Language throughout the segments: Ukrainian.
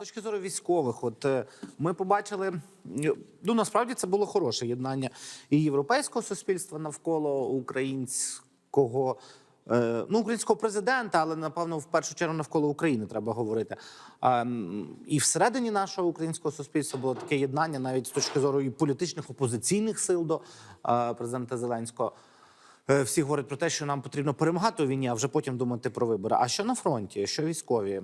точки зору військових, от е, ми побачили, ну насправді це було хороше єднання і європейського суспільства навколо українського. е, Ну, українського президента, але напевно в першу чергу навколо України треба говорити. І всередині нашого українського суспільства було таке єднання, навіть з точки зору і політичних опозиційних сил до е, президента Зеленського. Е, Всі говорять про те, що нам потрібно перемагати у війні, а вже потім думати про вибори. А що на фронті? Що військові?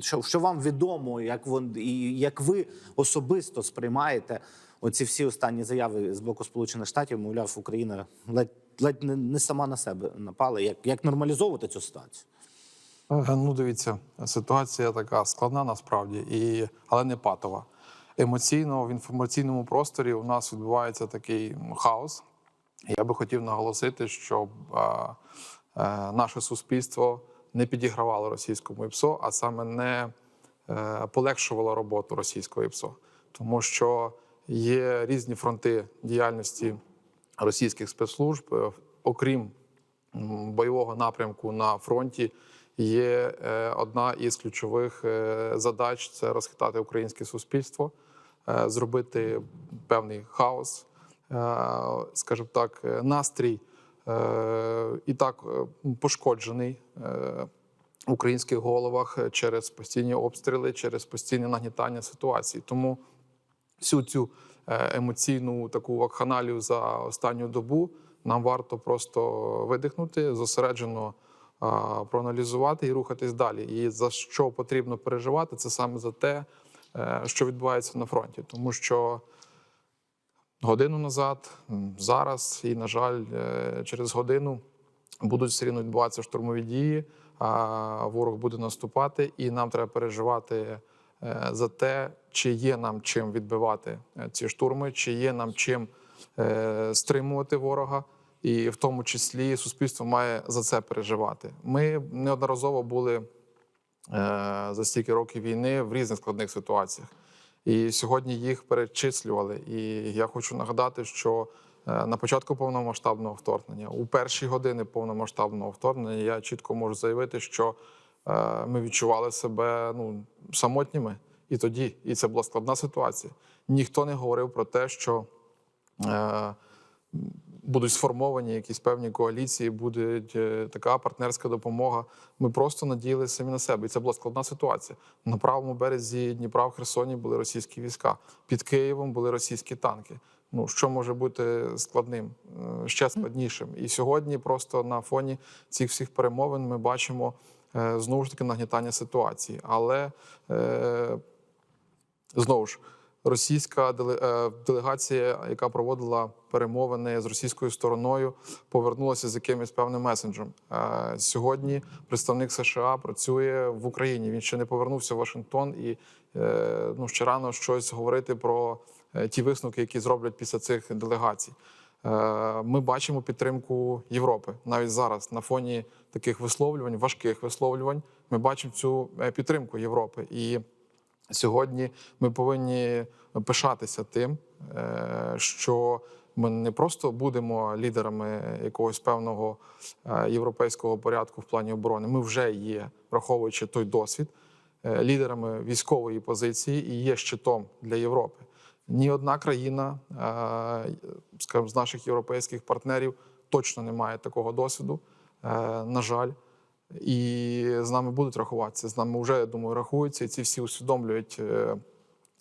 Що, що вам відомо, як вон і як ви особисто сприймаєте оці всі останні заяви з боку Сполучених Штатів? Мовляв, Україна ледь ледь не, не сама на себе напала. Як, як нормалізовувати цю ситуацію? Е, Ну, дивіться, ситуація така складна насправді, і, але не патова. Емоційно в інформаційному просторі у нас відбувається такий хаос. Я би хотів наголосити, щоб е, наше суспільство не підігравало російському ІПСО, а саме не е, полегшувало роботу російського ІПСО. Тому що є різні фронти діяльності російських спецслужб, Е, окрім бойового напрямку на фронті. Є одна із ключових задач це розхитати українське суспільство, зробити певний хаос, скажімо так, е, настрій е, і так е, пошкоджений е, в українських головах через постійні обстріли, через постійне нагнітання ситуації. Тому всю цю е, емоційну таку вакханалію за останню добу нам варто просто видихнути, зосереджено проаналізувати і рухатись далі. І за що потрібно переживати, це саме за те, е, що відбувається на фронті, тому що. Годину назад, зараз і, на жаль, е, через годину будуть все рівно відбуватися штурмові дії, а ворог буде наступати, і нам треба переживати е, за те, чи є нам чим відбивати е, ці штурми, чи є нам чим стримувати ворога. І в тому числі суспільство має за це переживати. Ми неодноразово були за стільки років війни в різних складних ситуаціях. І сьогодні їх перечислювали. І я хочу нагадати, що е, на початку повномасштабного вторгнення, у перші години повномасштабного вторгнення, я чітко можу заявити, що е, ми відчували себе ну, самотніми і тоді. І це була складна ситуація. Ніхто не говорив про те, що. е, Будуть сформовані якісь певні коаліції, буде така партнерська допомога. Ми просто надіялися самі на себе. І це була складна ситуація. На правому березі Дніпра в Херсоні були російські війська. Під Києвом були російські танки. Ну що може бути складним, Е, ще складнішим. І сьогодні, просто на фоні цих всіх перемовин, ми бачимо е, знову ж таки нагнітання ситуації. Але е, знову ж. Російська е, делегація, яка проводила перемовини з російською стороною, повернулася з якимось певним месенджем. Е, Сьогодні представник США працює в Україні. Він ще не повернувся в Вашингтон і е, ну ще рано щось говорити про ті висновки, які зроблять після цих делегацій. Ми бачимо підтримку Європи навіть зараз на фоні таких висловлювань, важких висловлювань. Ми бачимо цю підтримку Європи і. Сьогодні ми повинні пишатися тим, е, що ми не просто будемо лідерами якогось певного е, європейського порядку в плані оборони. Ми вже є, враховуючи той досвід, е, лідерами військової позиції і є щитом для Європи. Ні одна країна, скажімо, з наших європейських партнерів точно не має такого досвіду. На жаль. І з нами будуть рахуватися. З нами вже я думаю рахуються, і ці всі усвідомлюють, е,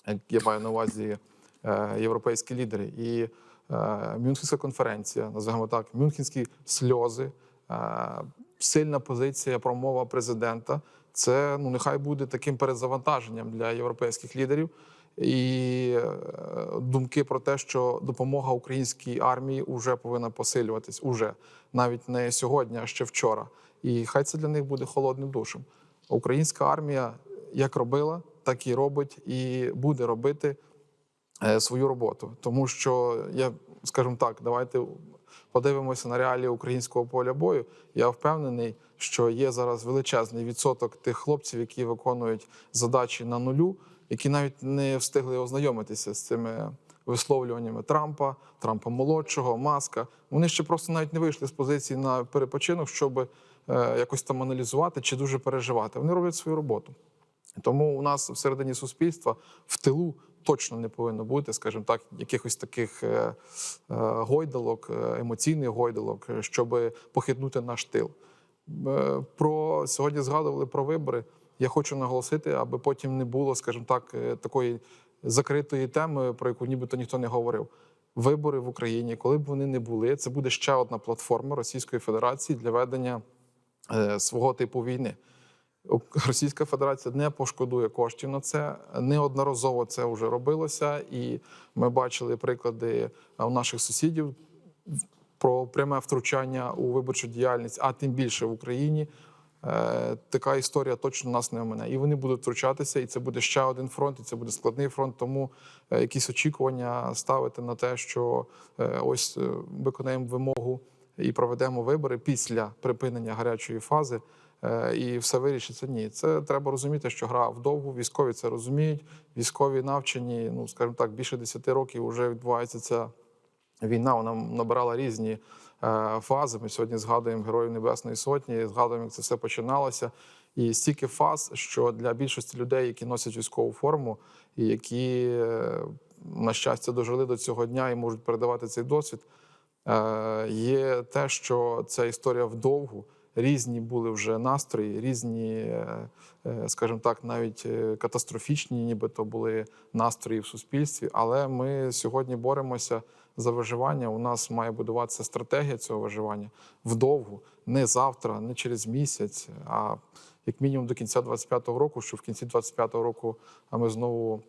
як я маю на увазі е, європейські лідери. І е, Мюнхенська конференція, називаємо так, Мюнхенські сльози, сильна позиція, промова президента. Це ну нехай буде таким перезавантаженням для європейських лідерів. І думки про те, що допомога українській армії вже повинна посилюватись, уже навіть не сьогодні, а ще вчора. І хай це для них буде холодним душем. Українська армія як робила, так і робить, і буде робити е, свою роботу. Тому що я скажімо так, давайте подивимося на реалії українського поля бою. Я впевнений, що є зараз величезний відсоток тих хлопців, які виконують задачі на нулю, які навіть не встигли ознайомитися з цими висловлюваннями Трампа, Трампа молодшого, маска. Вони ще просто навіть не вийшли з позиції на перепочинок, щоб е, якось там аналізувати чи дуже переживати. Вони роблять свою роботу. Тому у нас всередині суспільства в тилу точно не повинно бути, скажімо так, якихось таких е, е, гойдалок, е, емоційних гойдалок, щоб похитнути наш тил. Е, Про сьогодні згадували про вибори. Я хочу наголосити, аби потім не було, скажімо так, е, такої закритої теми, про яку нібито ніхто не говорив. Вибори в Україні, коли б вони не були, це буде ще одна платформа Російської Федерації для ведення е, свого типу війни. Російська Федерація не пошкодує коштів на це. Неодноразово це вже робилося, і ми бачили приклади е, у наших сусідів про пряме втручання у виборчу діяльність, а тим більше в Україні. Е, Така історія точно нас не омине. І вони будуть втручатися, і це буде ще один фронт, і це буде складний фронт. Тому е, якісь очікування ставити на те, що е, ось е, виконаємо вимогу і проведемо вибори після припинення гарячої фази. е, І все вирішиться. Ні, це треба розуміти, що гра вдовгу. Військові це розуміють. Військові навчені, ну скажімо так, більше 10 років вже відбувається ця війна. Вона набирала різні е, фази. Ми сьогодні згадуємо Героїв Небесної Сотні, згадуємо, як це все починалося. І стільки фаз, що для більшості людей, які носять військову форму, і які, е, на щастя, дожили до цього дня і можуть передавати цей досвід, є те, що ця історія вдовгу. Різні були вже настрої, різні, е, е, скажімо так, навіть е, катастрофічні, нібито були настрої в суспільстві. Але ми сьогодні боремося за виживання. У нас має будуватися стратегія цього виживання вдовгу, не завтра, не через місяць, а як мінімум до кінця 25-го року, що в кінці 25-го року ми знову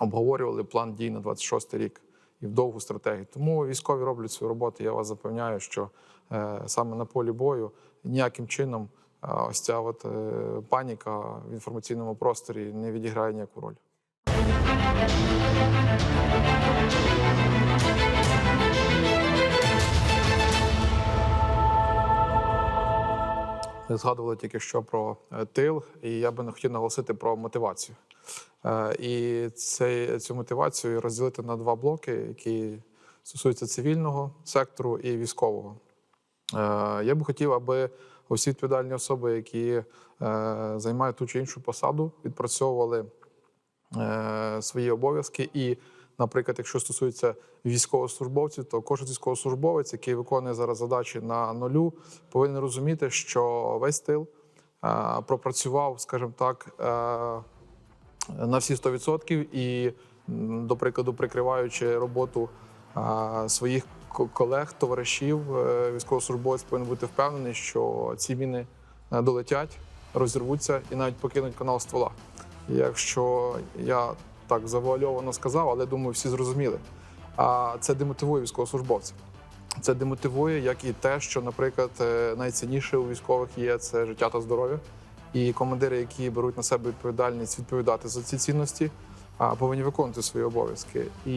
обговорювали план дій на 26-й рік і в довгу стратегію. Тому військові роблять свою роботу. Я вас запевняю, що е, саме на полі бою ніяким чином е, ось ця от, е, паніка в інформаційному просторі не відіграє ніяку роль. Згадували тільки що про тил, і я би не хотів наголосити про мотивацію. Е, І цей, цю мотивацію розділити на два блоки, які стосуються цивільного сектору і військового. Е, Я би хотів, аби усі відповідальні особи, які е, займають ту чи іншу посаду, відпрацьовували свої обов'язки. І, наприклад, якщо стосується військовослужбовців, то кожен військовослужбовець, який виконує зараз задачі на нулю, повинен розуміти, що весь тил пропрацював, скажімо так, на всі 100% і, до прикладу, прикриваючи роботу своїх колег, товаришів, е, військовослужбовець повинен бути впевнений, що ці міни е, долетять, розірвуться і навіть покинуть канал ствола. Якщо я так завуальовано сказав, але думаю, всі зрозуміли. А це демотивує військовослужбовців. Це демотивує, як і те, що, наприклад, е, найцінніше у військових є це життя та здоров'я. І командири, які беруть на себе відповідальність відповідати за ці цінності, повинні виконувати свої обов'язки. І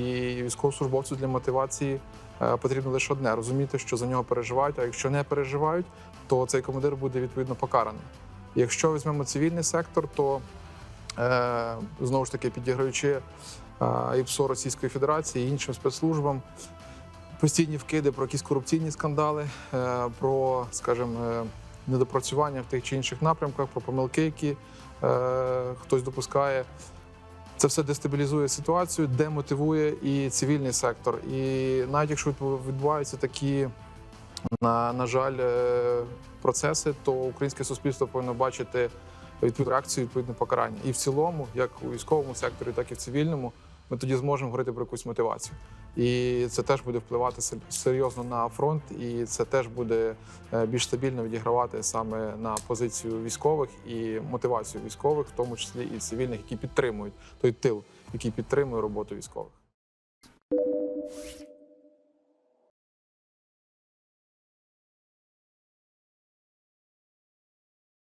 військовослужбовцю для мотивації е, потрібно лише одне розуміти, що за нього переживають. А якщо не переживають, то цей командир буде відповідно покараний. Якщо візьмемо цивільний сектор, то е, знову ж таки підіграючи е, ІПСО Російської Федерації і іншим спецслужбам. Постійні вкиди про якісь корупційні скандали, про, скажімо, недопрацювання в тих чи інших напрямках, про помилки, які е, хтось допускає. Це все дестабілізує ситуацію, демотивує і цивільний сектор. І навіть якщо відбуваються такі, на, на жаль, е, процеси, то українське суспільство повинно бачити відповідну реакцію, відповідне покарання. І в цілому, як у військовому секторі, так і в цивільному, ми тоді зможемо говорити про якусь мотивацію. І це теж буде впливати серйозно на фронт, і це теж буде е, більш стабільно відігравати саме на позицію військових і мотивацію військових, в тому числі і цивільних, які підтримують той тил, який підтримує роботу військових.